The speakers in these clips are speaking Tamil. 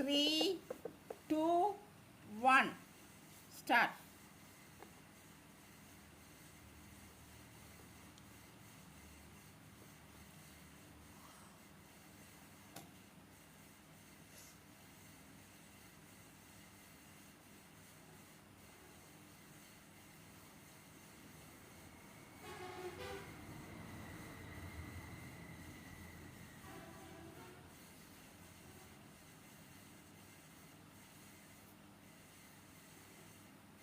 three, two, one. Start.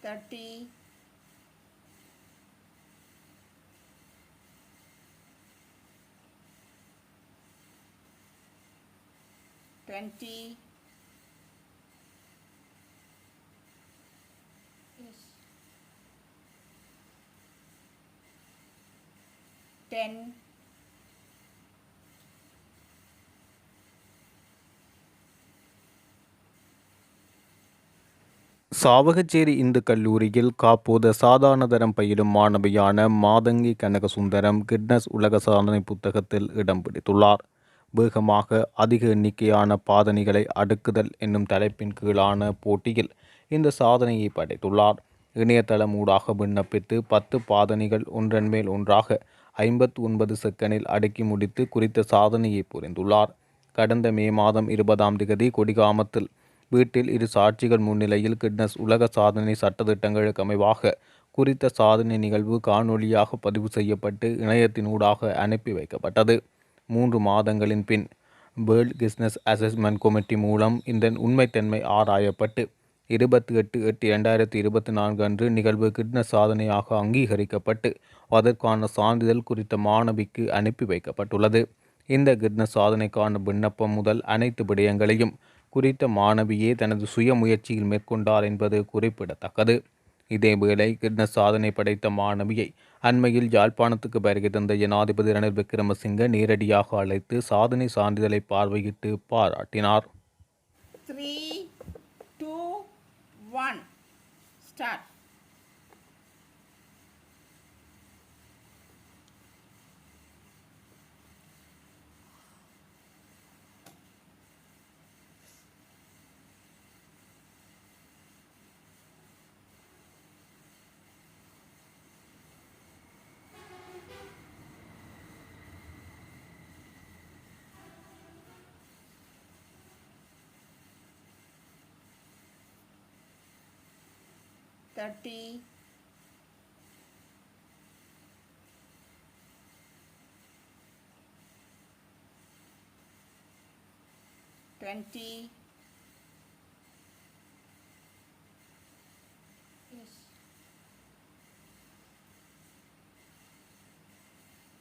30 20 yes. 10 Chavakachcheri Hindu கல்லூரியில் காப்போத சாதாரணதரம் பயிலும் மாணவியான மாதங்கி கனகசுந்தரம் கிட்னஸ் உலக சாதனை புத்தகத்தில் இடம் பிடித்துள்ளார். வேகமாக அதிக எண்ணிக்கையான பாதணிகளை அடுக்குதல் என்னும் தலைப்பின் கீழான போட்டியில் இந்த சாதனையை படைத்துள்ளார். இணையதளம் ஊடாக விண்ணப்பித்து பத்து பாதணிகள் ஒன்றன் மேல் ஒன்றாக ஐம்பத்து ஒன்பது செகண்டில் அடுக்கி முடித்து குறித்த சாதனையை புரிந்துள்ளார். கடந்த மே மாதம் இருபதாம் திகதி கொடிகாமத்தில் வீட்டில் இரு சாட்சிகள் முன்னிலையில் கிட்னஸ் உலக சாதனை சட்டத்திட்டங்களுக்கு அமைவாக குறித்த சாதனை நிகழ்வு காணொளியாக பதிவு செய்யப்பட்டு இணையத்தினூடாக அனுப்பி வைக்கப்பட்டது. மூன்று மாதங்களின் பின் வேர்ல்ட் கிஸ்னஸ் அசஸ்மெண்ட் கமிட்டி மூலம் இந்த உண்மைத்தன்மை ஆராயப்பட்டு இருபத்தி எட்டு எட்டு இரண்டாயிரத்தி இருபத்தி நான்கு அன்று நிகழ்வு கிட்னஸ் சாதனையாக அங்கீகரிக்கப்பட்டு அதற்கான சான்றிதழ் குறித்த மாணவிக்கு அனுப்பி வைக்கப்பட்டுள்ளது. இந்த கிட்னஸ் சாதனைக்கான விண்ணப்பம் முதல் அனைத்து விடயங்களையும் குறித்த மாணவியே தனது சுய முயற்சியில் மேற்கொண்டார் என்பது குறிப்பிடத்தக்கது. இதேவேளை கிட்னஸ் சாதனை படைத்த மாணவியை அண்மையில் யாழ்ப்பாணத்துக்கு வருகை தந்த ஜனாதிபதி ரணில் விக்ரமசிங்க நேரடியாக அழைத்து சாதனை சான்றிதழை பார்வையிட்டு பாராட்டினார். Three two one start thirty, twenty, yes,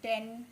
ten,